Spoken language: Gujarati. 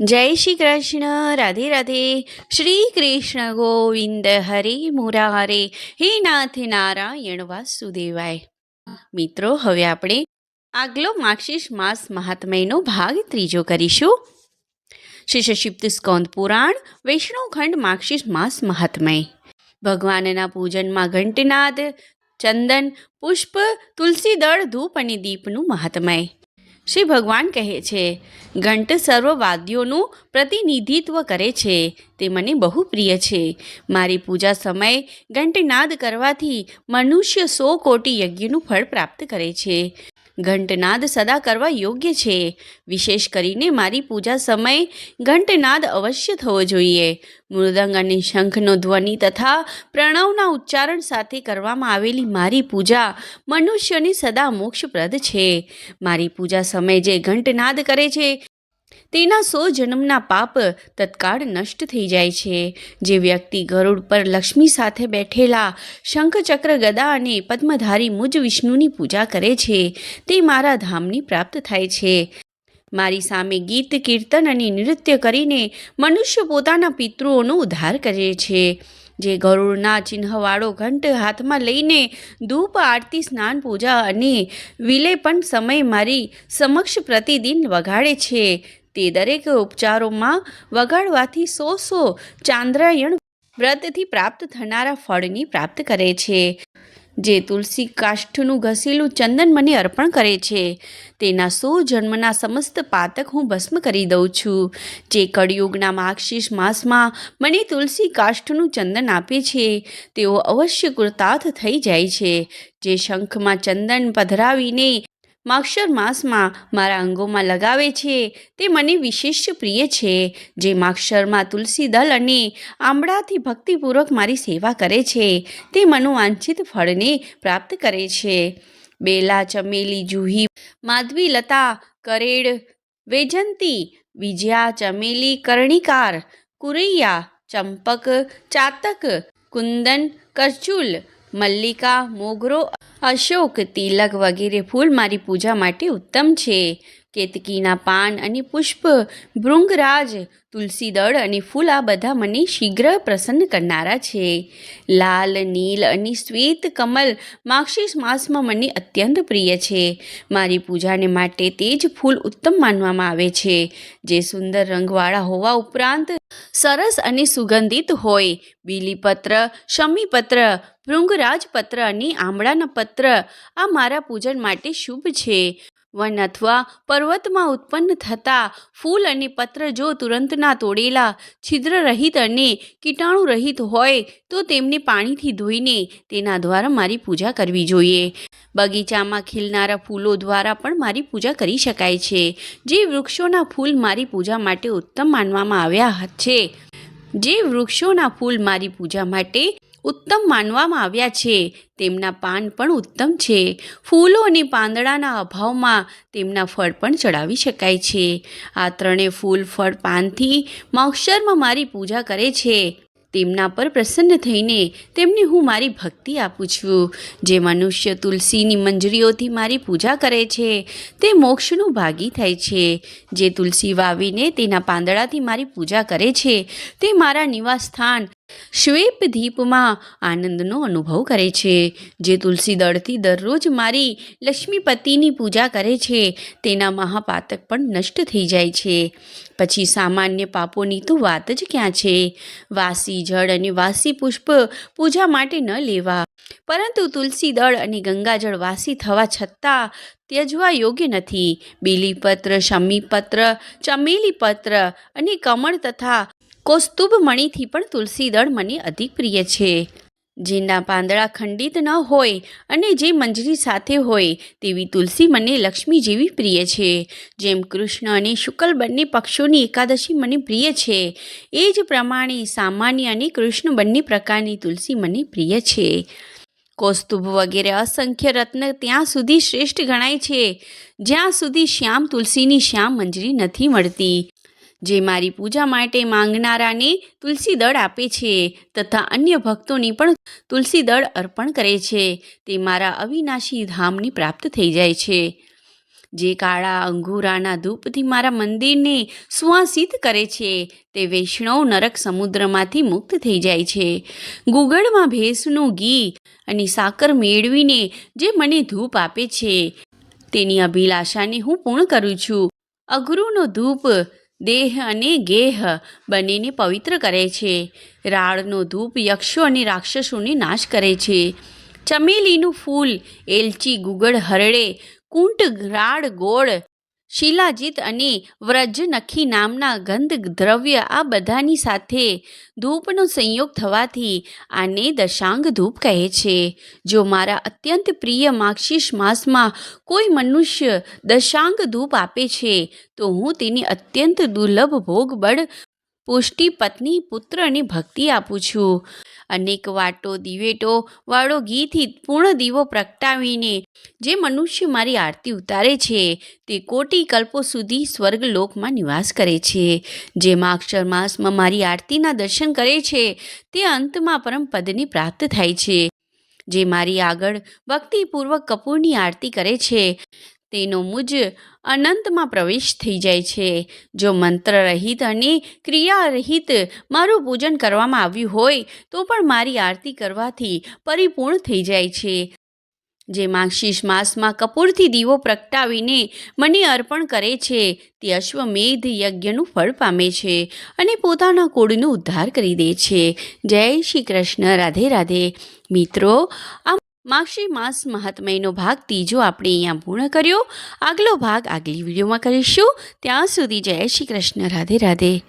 જય શ્રી કૃષ્ણ, રાધે રાધે. શ્રી કૃષ્ણ ગોવિંદ હરે મુરારે. હે નાથ નારાયણ વાસુદેવાય. મિત્રો, હવે આપણે આગલો માક્ષીશ માસ મહાત્મયનો ભાગ ત્રીજો કરીશું. શ્રી શિપ્ત સ્કંદ પુરાણ, વૈષ્ણવ ખંડ માક્ષીશ માસ મહાત્મય. ભગવાનના પૂજનમાં ઘંટનાદ, ચંદન, પુષ્પ તુલસી દળ ધૂપ અને દીપનું મહાત્મય. શ્રી ભગવાન કહે છે, ઘંટ સર્વ વાદ્યોનું પ્રતિનિધિત્વ કરે છે. તે મને બહુ પ્રિય છે. મારી પૂજા સમયે ઘંટનાદ કરવાથી મનુષ્ય સો કોટી યજ્ઞનું ફળ પ્રાપ્ત કરે છે. ઘંટનાદ સદા કરવા યોગ્ય છે. વિશેષ કરીને મારી પૂજા સમયે ઘંટનાદ અવશ્ય થવો જોઈએ. મૃદંગ અને શંખનો ધ્વનિ તથા પ્રણવના ઉચ્ચારણ સાથે કરવામાં આવેલી મારી પૂજા મનુષ્યને સદા મોક્ષપ્રદ છે. મારી પૂજા સમયે જે ઘંટનાદ કરે છે તેના સો જન્મના પાપ તત્કાળ નષ્ટ થઈ જાય છે. જે વ્યક્તિ ગરુડ પર લક્ષ્મી સાથે બેઠેલા શંખચક્ર ગદા અને પદ્મધારી મુજ વિષ્ણુની પૂજા કરે છે, તે મારા ધામની પ્રાપ્ત થાય છે. મારી સામે ગીત, કીર્તન અને નૃત્ય કરીને મનુષ્ય પોતાના પિતૃઓનો ઉદ્ધાર કરે છે. જે ગરુડના ચિહ્નવાળો ઘંટ હાથમાં લઈને ધૂપ, આરતી, સ્નાન, પૂજા અને વિલેપન સમય મારી સમક્ષ પ્રતિદિન વગાડે છે. તે દરેક ઉપચારોમાં વગાડવાથી સો સો ચાંદ્રાયણ વ્રતથી પ્રાપ્ત થનારા ફળની પ્રાપ્ત કરે છે. જે તુલસી કાષ્ઠનું ઘસેલું ચંદન મને અર્પણ કરે છે. તેના સો જન્મના સમસ્ત પાતક હું ભસ્મ કરી દઉં છું. જે કળિયુગના માક્ષીસ માસમાં મને તુલસી કાષ્ઠનું ચંદન આપે છે. તેઓ અવશ્ય કૃતાર્થ થઈ જાય છે. જે શંખમાં ચંદન પધરાવીને માક્ષર માસમાં મારા અંગોમાં લગાવે છે. તે મને વિશેષ પ્રિય છે. જે માક્ષરમાં તુલસી દલ અને આંબળાથી ભક્તિપૂર્વક મારી સેવા કરે છે. તે મનોવાંછિત ફળને પ્રાપ્ત કરે છે. બેલા, ચમેલી, જુહી, માધવી, લતા કરેડ વૈજંતી, વિજયા, ચમેલી, કરણીકાર, કુરૈયા, ચંપક, ચાતક, કુંદન, કરચુલ મલ્લિકા, મોગરો, અશોક, તિલક વગેરે ફૂલ મારી પૂજા માટે ઉત્તમ છે. કેતકીના પાન અને પુષ્પ, ભૃંગરાજ, તુલસી દળ અને ફૂલ આ બધા મને શીઘ્ર પ્રસન્ન કરનારા છે. લાલ, નીલ અને શ્વેત કમલ માક્ષીસ માસમાં મને અત્યંત પ્રિય છે. મારી પૂજાને માટે તે જ ફૂલ ઉત્તમ માનવામાં આવે છે. જે સુંદર રંગવાળા હોવા ઉપરાંત સરસ અને સુગંધિત હોય. બીલીપત્ર, શમીપત્ર ભૃંગરાજપત્ર અને આમળાના પત્ર આ મારા પૂજન માટે શુભ છે. વન અથવા પર્વતમાં ઉત્પન્ન થતા ફૂલ અને પત્ર જો તુરંતના તોડેલા છિદ્ર રહિત અને કીટાણુ રહિત હોય, તો તેમને પાણીથી ધોઈને તેના દ્વારા મારી પૂજા કરવી જોઈએ. બગીચામાં ખીલનારા ફૂલો દ્વારા પણ મારી પૂજા કરી શકાય છે. જે વૃક્ષોના ફૂલ મારી પૂજા માટે ઉત્તમ માનવામાં આવ્યા છે. જે વૃક્ષોના ફૂલ મારી પૂજા માટે ઉત્તમ માનવામાં આવ્યા છે. તેમના પાન પણ ઉત્તમ છે. ફૂલો અને પાંદડાના અભાવમાં તેમના ફળ પણ ચડાવી શકાય છે. આ ત્રણેય ફૂલ ફળ પાનથી મોક્ષરમાં મારી પૂજા કરે છે. તેમના પર પ્રસન્ન થઈને તેમને હું મારી ભક્તિ આપું છું. જે મનુષ્ય તુલસીની મંજરીઓથી મારી પૂજા કરે છે, તે મોક્ષનું ભાગી થાય છે. જે તુલસી વાવીને તેના પાંદડાથી મારી પૂજા કરે છે, તે મારા નિવાસ સ્થાન શ્વેપ દીપમાં આનંદનો અનુભવ કરે છે. જે તુલસી દળથી દરરોજ મારી લક્ષ્મીપતિની પૂજા કરે છે, તેના મહાપાતક પણ નષ્ટ થઈ જાય છે. પછી સામાન્ય પાપોની તો વાત જ ક્યાં છે? વાસી જળ અને વાસી પુષ્પ પૂજા માટે ન લેવા. પરંતુ તુલસી દળ અને ગંગાજળ વાસી થવા છતાં ત્યજવા યોગ્ય નથી. બીલીપત્ર, શમીપત્ર, ચમેલીપત્ર અને કમળ તથા કૌસ્તુભ મણીથી પણ તુલસી દળ મને અધિક પ્રિય છે. જેના પાંદડા ખંડિત ન હોય અને જે મંજરી સાથે હોય તેવી તુલસી મને લક્ષ્મી જેવી પ્રિય છે. જેમ કૃષ્ણ અને શુક્લ બંને પક્ષોની એકાદશી મને પ્રિય છે. એ જ પ્રમાણે સામાન્ય અને કૃષ્ણ બંને પ્રકારની તુલસી મને પ્રિય છે. કૌસ્તુભ વગેરે અસંખ્ય રત્ન ત્યાં સુધી શ્રેષ્ઠ ગણાય છે. જ્યાં સુધી શ્યામ તુલસીની શ્યામ મંજરી નથી મળતી. જે મારી પૂજા માટે માંગનારાને તુલસી દળ આપે છે તથા અન્ય ભક્તોની પણ તુલસી દળ અર્પણ કરે છે. તે મારા અવિનાશી ધામની પ્રાપ્ત થઈ જાય છે. જે કાળા અંગુરાના ધૂપથી મારા મંદિરને સુવાસિત કરે છે, તે વૈષ્ણવ નરક સમુદ્રમાંથી મુક્ત થઈ જાય છે. ગુગળમાં ભેંસનું ઘી અને સાકર મેળવીને જે મને ધૂપ આપે છે, તેની અભિલાષાને હું પૂર્ણ કરું છું. અઘરુનો ધૂપ દેહ અને ગેહ બંનેને પવિત્ર કરે છે. રાળનો ધૂપ યક્ષો અને રાક્ષસોને નાશ કરે છે. ચમેલીનું ફૂલ, એલચી, ગુગળ, હરડે, કુંટ, રાળ, ગોળ શિલાજીત અને વ્રજનખી નામના ગંધ દ્રવ્ય આ બધાની સાથે ધૂપનો સંયોગ થવાથી આને દશાંગ ધૂપ કહે છે. જો મારા અત્યંત પ્રિય માક્ષીશ માસમાં કોઈ મનુષ્ય દશાંગ ધૂપ આપે છે, તો હું તેને અત્યંત દુર્લભ ભોગ બળ પુષ્ટિ પત્ની પુત્ર અને ભક્તિ આપું છું. અનેક વાટો દિવેટો વાળો ઘીથી પૂર્ણ દીવો પ્રગટાવીને જે મનુષ્ય મારી આરતી ઉતારે છે, તે કોટી કલ્પો સુધી સ્વર્ગલોકમાં નિવાસ કરે છે. જે માક્ષર માસમાં મારી આરતીના દર્શન કરે છે, તે અંતમાં પરમ પદને પ્રાપ્ત થાય છે. જે મારી આગળ ભક્તિપૂર્વક કપૂરની આરતી કરે છે તેનો મુજ અનંતમાં પ્રવેશ થઈ જાય છે. જો મંત્ર રહિત અને ક્રિયા રહિત મારું પૂજન કરવામાં આવ્યું હોય, તો પણ મારી આરતી કરવાથી પરિપૂર્ણ થઈ જાય છે. જે માક્ષીસ માસમાં કપૂરથી દીવો પ્રગટાવીને મને અર્પણ કરે છે, તે અશ્વમેધ યજ્ઞનું ફળ પામે છે અને પોતાના કુળનો ઉદ્ધાર કરી દે છે. જય શ્રી કૃષ્ણ. રાધે રાધે. મિત્રો આ માક્ષી માસ મહાત્મયનો ભાગ ત્રીજો આપણે અહીંયા પૂર્ણ કર્યો. આગલો ભાગ આગલી વિડીયોમાં કરીશું. ત્યાં સુધી જય શ્રી કૃષ્ણ. રાધે રાધે.